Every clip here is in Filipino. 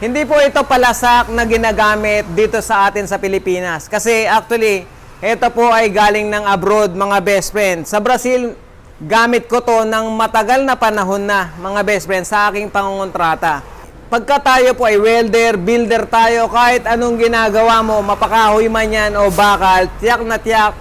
Hindi po ito palasak na ginagamit dito sa atin sa Pilipinas. Kasi actually, ito po ay galing ng abroad, mga best friend. Sa Brazil, gamit ko to ng matagal na panahon na, mga best friend, sa aking pangungontrata. Pagka tayo po ay welder, builder tayo, kahit anong ginagawa mo, mapakahoy man yan o bakal, tiyak na tiyak,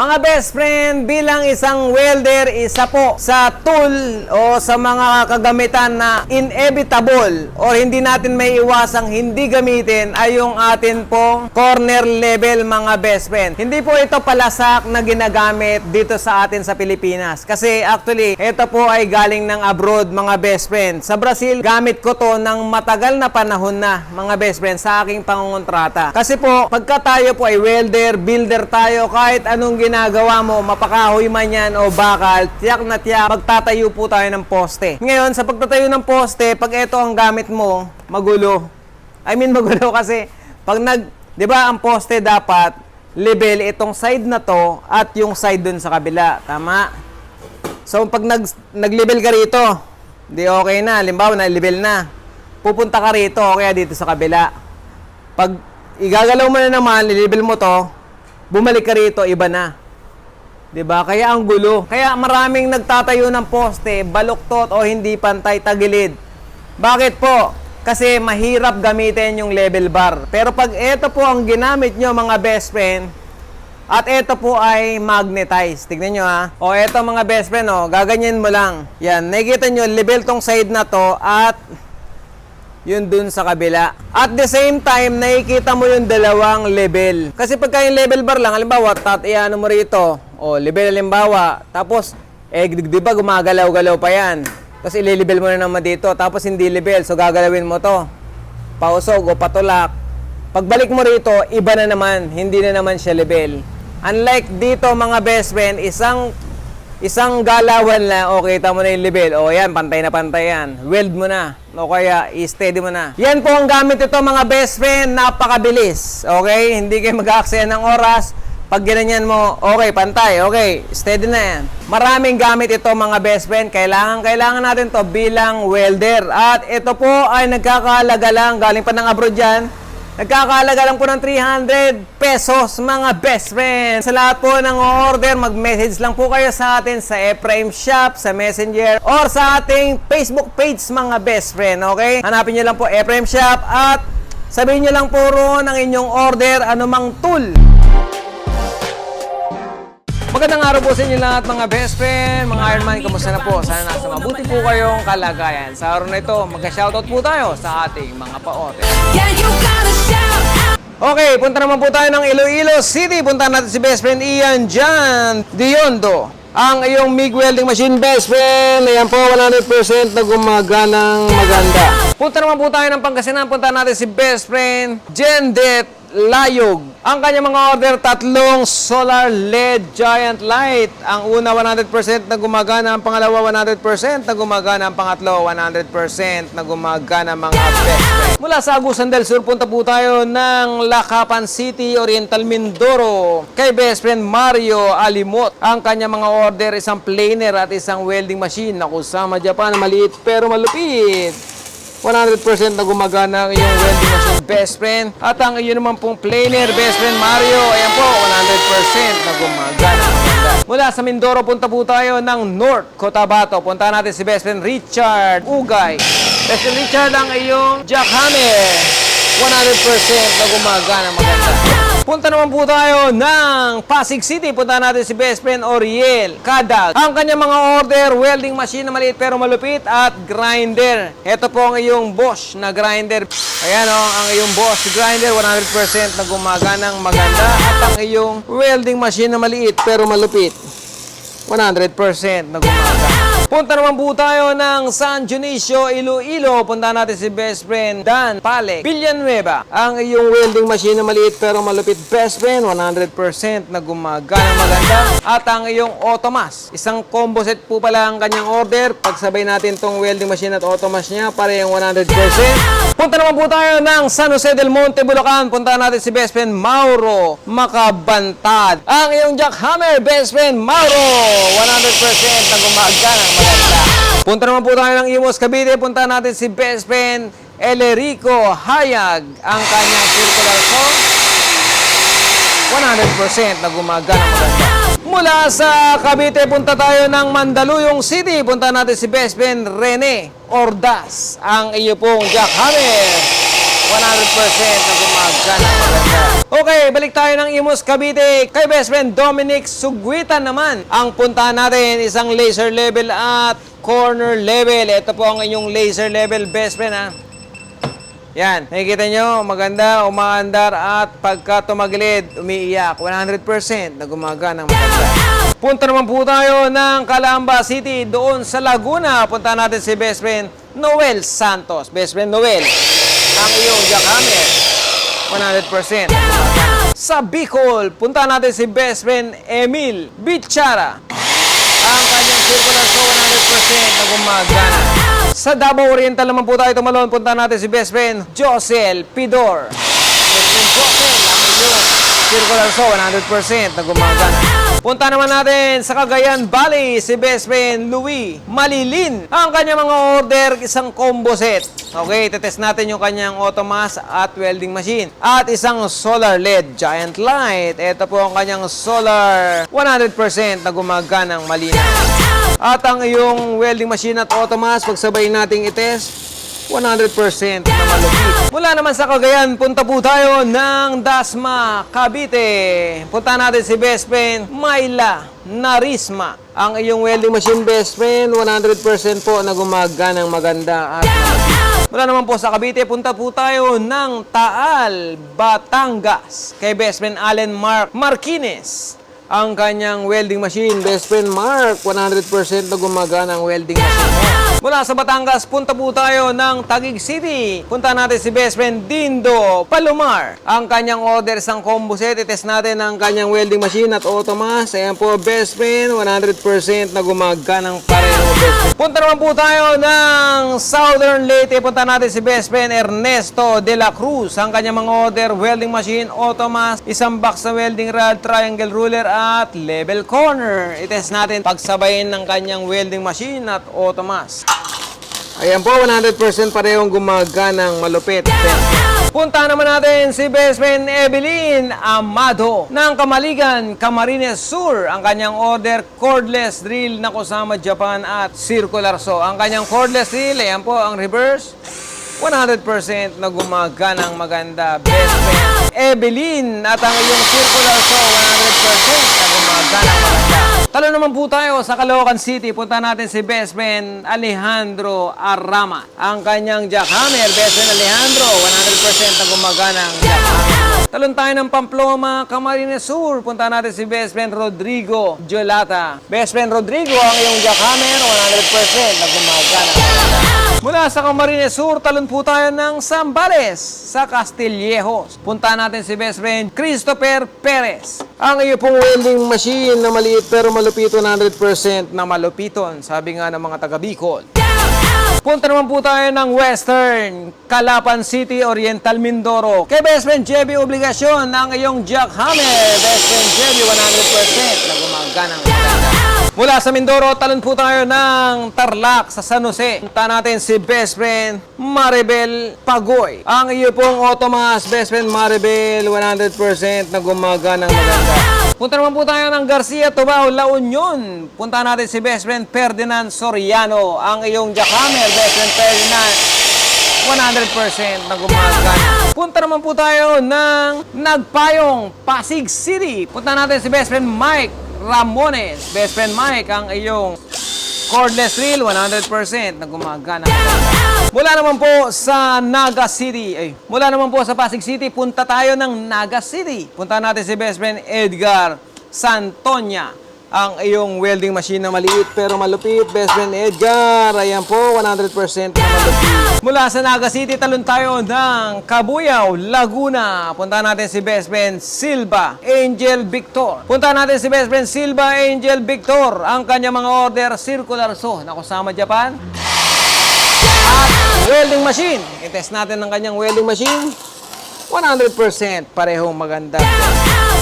mga best friend, bilang isang welder, isa po sa tool o sa mga kagamitan na inevitable or hindi natin may iwasang hindi gamitin ay yung atin pong corner level mga best friend. Hindi po ito palasak na ginagamit dito sa atin sa Pilipinas. Kasi actually, ito po ay galing ng abroad mga best friend. Sa Brazil, gamit ko to ng matagal na panahon na mga best friend sa aking pangungontrata. Kasi po, pagka tayo po ay welder, builder tayo, kahit anong ginagawa mo, mapakahoy man yan o bakal, tiyak na tiyak, magtatayo po tayo ng poste. Ngayon, sa pagtatayo ng poste, pag ito ang gamit mo, magulo. I mean magulo kasi, pag nag, di ba ang poste dapat, level itong side na to at yung side dun sa kabila. Tama? So, pag nag, nag-level ka rito, di okay na. Limbawa, na-level na. Pupunta ka rito, o kaya dito sa kabila. Pag igagalaw mo na naman, level mo to, bumalik ka rito, iba na. 'Di ba? Kaya ang gulo. Kaya maraming nagtatayo ng poste, baluktot o hindi pantay tagilid. Bakit po? Kasi mahirap gamitin yung level bar. Pero pag ito po ang ginamit nyo mga best friend, at ito po ay magnetized. Tignan nyo ha. O ito mga best friend, o, gaganyan mo lang. Yan, nakikita nyo, level tong side na to at yun dun sa kabila. At the same time, nakikita mo yung dalawang level. Kasi pagka yung level bar lang, halimbawa, tat, iano mo rito, o level halimbawa, tapos, eh, di ba gumagalaw-galaw pa yan. Tapos ililibel mo na naman dito, tapos hindi level, so gagalawin mo to. Pausog o patulak. Pagbalik mo rito, iba na naman, hindi na naman siya level. Unlike dito mga best friend, isang Isang galawan lang, o kita mo na yung level. O yan, pantay na pantay yan. Weld mo na. O kaya, i-steady mo na. Yan po ang gamit ito mga best friend. Napakabilis. Okay? Hindi kayo mag-aaksaya ng oras. Pag ginanyan mo, okay, pantay. Okay, steady na yan. Maraming gamit ito mga best friend. Kailangan, kailangan natin to bilang welder. At ito po ay nagkakahalaga lang. Galing pa ng abroad yan. Nagkakahalaga lang po ng 300 pesos mga best friends. Sa lahat po ng order, mag-message lang po kayo sa atin sa Ephraim Shop, sa Messenger, or sa ating Facebook page mga best friend, okay? Hanapin nyo lang po Ephraim Shop at sabihin nyo lang po roon ang inyong order, anumang tool. Magandang araw po sa inyo lahat mga best friend, mga Ironman, kamusta na po? Sana nasa mabuti po kayong kalagayan. Sa araw na ito, magka-shoutout po tayo sa ating mga paote. Okay, punta naman po tayo ng Iloilo City. Punta natin si best friend Ian Jan Diondo. Ang iyong MIG welding machine best friend. Ayan po, 100% na gumaganang maganda. Punta naman po tayo ng Pangasinan. Punta natin si best friend Jendet Layog. Ang kanyang mga order, tatlong solar LED giant light. Ang una, 100% na gumagana. Ang pangalawa, 100% na gumagana. Ang pangatlo, 100% na gumagana mga best. Mula sa Agusan del Sur, punta po tayo ng Lacapan City, Oriental Mindoro. Kay best friend Mario Alimot. Ang kanyang mga order, isang planer at isang welding machine na kusama Japan, maliit pero malupit. 100% na gumagana ang iyong welding machine best friend. At ang iyo naman pong planer best friend Mario, ayan po, 100% na gumagana. Mula sa Mindoro, punta po tayo ng North Cotabato. Punta natin si best friend Richard Ugay. Best friend Richard, ang iyong jackhammer. 100% na gumagana. Maganda. Punta naman po tayo ng Pasig City. Punta natin si best friend Oriel Kadag. Ang kanyang mga order, welding machine na maliit pero malupit at grinder. Ito po ang iyong Bosch na grinder. Ayan o, ang iyong Bosch grinder, 100% na gumaganang maganda. At ang iyong welding machine na maliit pero malupit. 100% na gumagana. Punta naman po tayo ng San Dionisio, Iloilo. Punta natin si best friend Dan Palek Villanueva. Ang iyong welding machine na maliit pero malupit best friend, 100% na gumagana maganda. At ang iyong Automas. Isang combo set po pala ang kanyang order. Pagsabay natin tong welding machine at Automas niya, parehong 100%. Punta naman po tayo ng San Jose del Monte, Bulacan. Punta natin si best friend Mauro Makabantad. Ang iyong jackhammer best friend Mauro, 100% na gumagana maganda. Punta naman po tayo ng Imos, Cavite. Punta natin si best friend Elerico Hayag. Ang kanyang circular saw. 100% na gumagana maganda. Mula sa Cavite, punta tayo ng Mandaluyong City. Punta natin si best friend Rene Ordas. Ang iyo pong jackhammer. 100% na gumagana. Okay, balik tayo ng Imus Cavite. Kay best friend Dominic Sugwitan naman. Ang puntahan natin isang laser level at corner level. Ito po ang inyong laser level best friend ha. Yan, nakikita nyo, maganda, umaandar at pagka tumagilid, umiiyak. 100% na gumagana ng maganda. Punta naman po tayo ng Calamba City, doon sa Laguna. Punta natin si best friend Noel Santos. Best friend Noel, ang iyong jackhammer. 100% na gumagana. Sa Bicol, punta natin si best friend Emil Bichara. Ang kanyang circular so 100% na gumagana. Sa Davao Oriental naman po tayo tumalon. Punta natin si best friend Josel Pidor. Best friend Josel, ang inyong circular so 100% na gumagana. Punta naman natin sa Cagayan Valley si best friend Louis Malilin. Ang kanyang mga order, isang combo set. Okay, tetest natin yung kanyang automas at welding machine. At isang solar LED giant light. Ito po ang kanyang solar 100% na gumaganang malinaw. At ang iyong welding machine at automas, pagsabay nating itest, 100% na malupit. Mula naman sa Cagayan, punta po tayo ng Dasma, Cavite. Punta natin si best friend Myla Narisma. Ang iyong welding machine best friend, 100% po na gumaganang maganda at. Mula naman po sa Cavite, punta po tayo ng Taal, Batangas. Kay best friend Allen Mark Marquines. Ang kanyang welding machine, best friend Mark, 100% na gumagana ang welding machine. Mula sa Batangas, punta po tayo ng Taguig City. Punta natin si best friend Dindo Palomar. Ang kanyang order isang combo set. Itest natin ang kanyang welding machine at automas. Ayan po, best friend, 100% na gumaganang pareho best friend. Punta naman po tayo ng Southern Leyte. Punta natin si best friend Ernesto De La Cruz. Ang kanyang mga order, welding machine, automas, isang box na welding rod, triangle ruler at level corner. Itest natin pagsabayin ng kanyang welding machine at automas. Ayan po, 100% parehong gumaganang malupit. Punta naman natin si best friend Evelyn Amado ng Kamaligan, Camarines Sur. Ang kanyang order, cordless drill na Kusama Japan at circular saw. Ang kanyang cordless drill, ayan po, ang reverse. 100% na gumaganang maganda. Best friend Evelyn at ang iyong circular saw, 100% na gumaganang maganda. Talo naman po tayo sa Caloocan City. Punta natin si best friend Alejandro Arama. Ang kanyang jackhammer, best friend Alejandro, 100% na gumaganang jackhammer. Talon tayo ng Pamploma, Camarines Sur. Punta natin si best friend Rodrigo Jolata. Best friend Rodrigo, ang iyong jackhammer, 100% na gumaganang. Mula sa Camarines Sur, talon po tayo ng Zambales sa Castillejos. Punta natin si best friend Christopher Perez. Ang iyo pong welding machine na maliit pero malupit 100% na malupiton, sabi nga ng mga taga Bicol. Punta naman po tayo ng Western, Calapan City, Oriental Mindoro. Kay best friend Jebby Obligasyon ng iyong jackhammer. Best friend Jebby, 100% na gumaganang. Mula sa Mindoro, talon po tayo ng Tarlac sa San Jose. Punta natin si best friend Maribel Pagoy. Ang iyo pong automas, best friend Maribel, 100% na gumaganang maganda. Punta naman po tayo ng Garcia, Tubao, La Union. Punta natin si best friend Ferdinand Soriano. Ang iyong jackhammer, best friend Ferdinand, 100% na gumagana. Punta naman po tayo ng Nagpayong, Pasig City. Punta natin si best friend Mike Ramones. Best friend Mike, ang iyong cordless reel, 100% na gumagana. Mula naman po sa Naga City, ay, mula naman po sa Pasig City, punta tayo ng Naga City. Punta natin si best friend Edgar Santonya. Ang iyong welding machine na maliit pero malupit, best friend Edgar. Ayan po, 100% na malupit. Mula sa Naga City, talon tayo ng Kabuyaw, Laguna. Punta natin si best friend Silva Angel Victor. Punta natin si best friend Silva Angel Victor. Ang kanyang mga order, circular saw na Kusama Japan. At welding machine. I-test natin ang kanyang welding machine. 100% parehong maganda.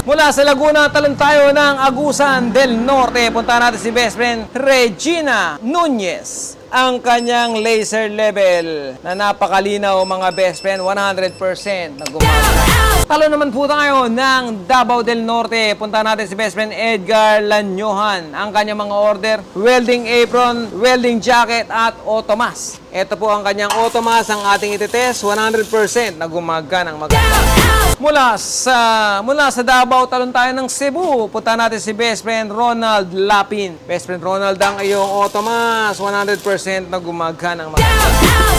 Mula sa Laguna, talon tayo ng Agusan del Norte. Punta natin si best friend Regina Nunez. Ang kanyang laser level na napakalinaw mga best friend, 100% na gumagana. Talo naman po tayo ng Davao del Norte. Punta natin si best friend Edgar Lanyohan. Ang kanyang mga order, welding apron, welding jacket at automas. Ito po ang kanyang automas, ang ating ititest, 100% na gumagana ng maganda. Mula sa mula sa Davao, talon tayo ng Cebu. Punta natin si best friend Ronald Lapin. Best friend Ronald ang iyong automas, 100% na gumagana ng maganda.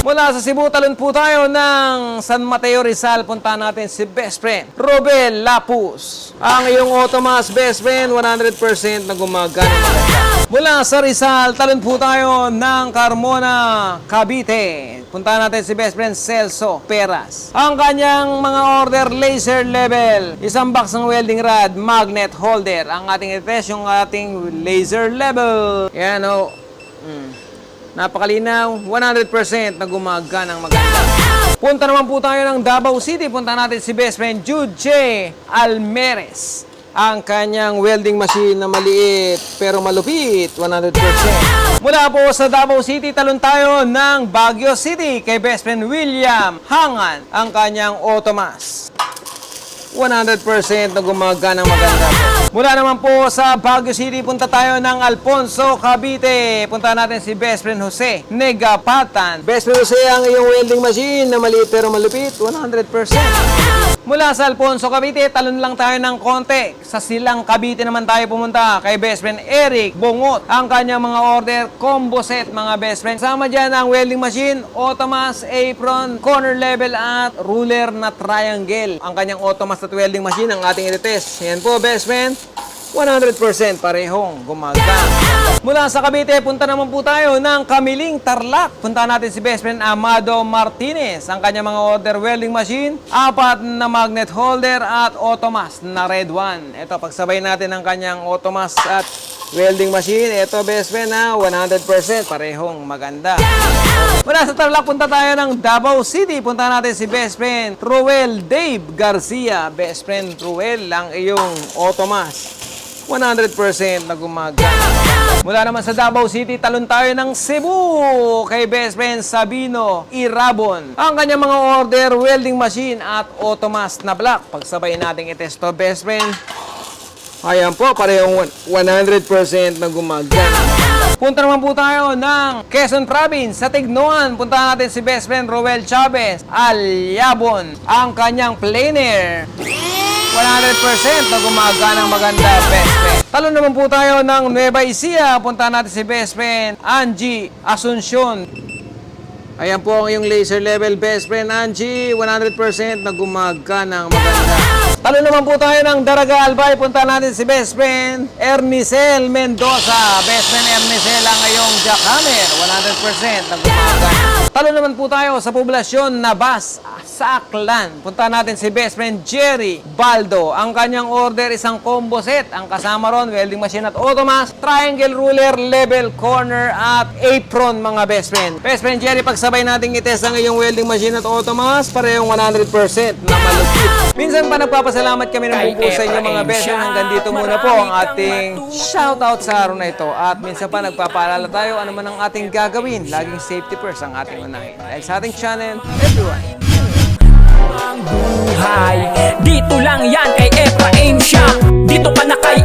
Mula sa Cebu, talon po tayo ng San Mateo Rizal. Punta natin si best friend Robel Lapus. Ang iyong automas, best friend, 100% na gumagana ng maganda. Mula sa Rizal, talon po tayo ng Carmona, Cavite. Punta natin si best friend Celso Peras. Ang kanyang mga order laser level, isang box ng welding rod, magnet holder. Ang ating i-test yung ating laser level. Yan o. Mm. Napakalinaw, 100% na gumagana ng maganda. Punta naman po tayo ng Davao City. Punta natin si best friend Jude J. Almeres. Ang kanyang welding machine na maliit pero malupit, 100%. Mula po sa Davao City, talon tayo ng Baguio City kay best friend William Hangan. Ang kanyang automas. 100% na gumagana maganda. Mula naman po sa Baguio City, punta tayo ng Alfonso, Cavite. Punta natin si best friend Jose Negapatan. Best friend Jose, ang iyong welding machine na maliit pero malupit, 100%. Mula sa Alfonso, Cavite, talon lang tayo ng konti. Sa Silang, Cavite naman tayo pumunta kay best friend Eric Bongot. Ang kanyang mga order, combo set mga best friend. Sama dyan ang welding machine, automas, apron, corner level at ruler na triangle. Ang kanyang automas at welding machine ang ating i-test. Yan po best friend. 100% parehong gumagana. Mula sa Cavite, punta naman po tayo ng Kamiling Tarlac. Punta natin si best friend Amado Martinez. Ang kanyang mga order welding machine, apat na magnet holder at automas na red one. Ito, pagsabay natin ang kanyang automas at welding machine. Ito best friend ha, 100% parehong maganda. Mula sa Tarlac, punta tayo ng Davao City. Punta natin si best friend Ruel Dave Garcia. Best friend Ruel, ang iyong automas. 100% na gumagana. Mula naman sa Davao City, talon tayo ng Cebu kay best friend Sabino Irabon. Ang kanyang mga order, welding machine at automas na black. Pagsabay nating itesto best friend. Ayan po, parehong 100% na gumagana. Punta naman po tayo ng Quezon Province sa Tignoan. Punta natin si best friend Roel Chavez Alyabon. Ang kanyang planer. 100% na gumagana ng maganda, best friend. Talon naman po tayo ng Nueva Ecija. Punta natin si best friend Angie Asuncion. Ayan po ang iyong laser level best friend Angie. 100% na gumagana ng maganda. Talon naman po tayo ng Daraga Albay. Punta natin si best friend Ernicel Mendoza. Best friend Ernicel ang iyong jackhammer. 100% na gumagana. Talon naman po tayo sa poblasyon na Bas sa Aklan. Punta natin si best friend Jerry Baldo. Ang kanyang order isang combo set. Ang kasama ron, welding machine at automas, triangle ruler, level corner at apron mga best friend. Best friend Jerry, pagsabay natin itest ang iyong welding machine at automas, parehong 100% na malupit. Minsan pa nagpapasalamat kami ng buo sa inyo mga best friend. Hanggang dito muna po ang ating shoutout sa araw na ito. At minsan pa nagpapaalala tayo ano man ang ating gagawin. Laging safety first ang ating unahin. Dahil sa ating channel, everyone. Dito lang yan kay Efraim Shop Dito ka na kay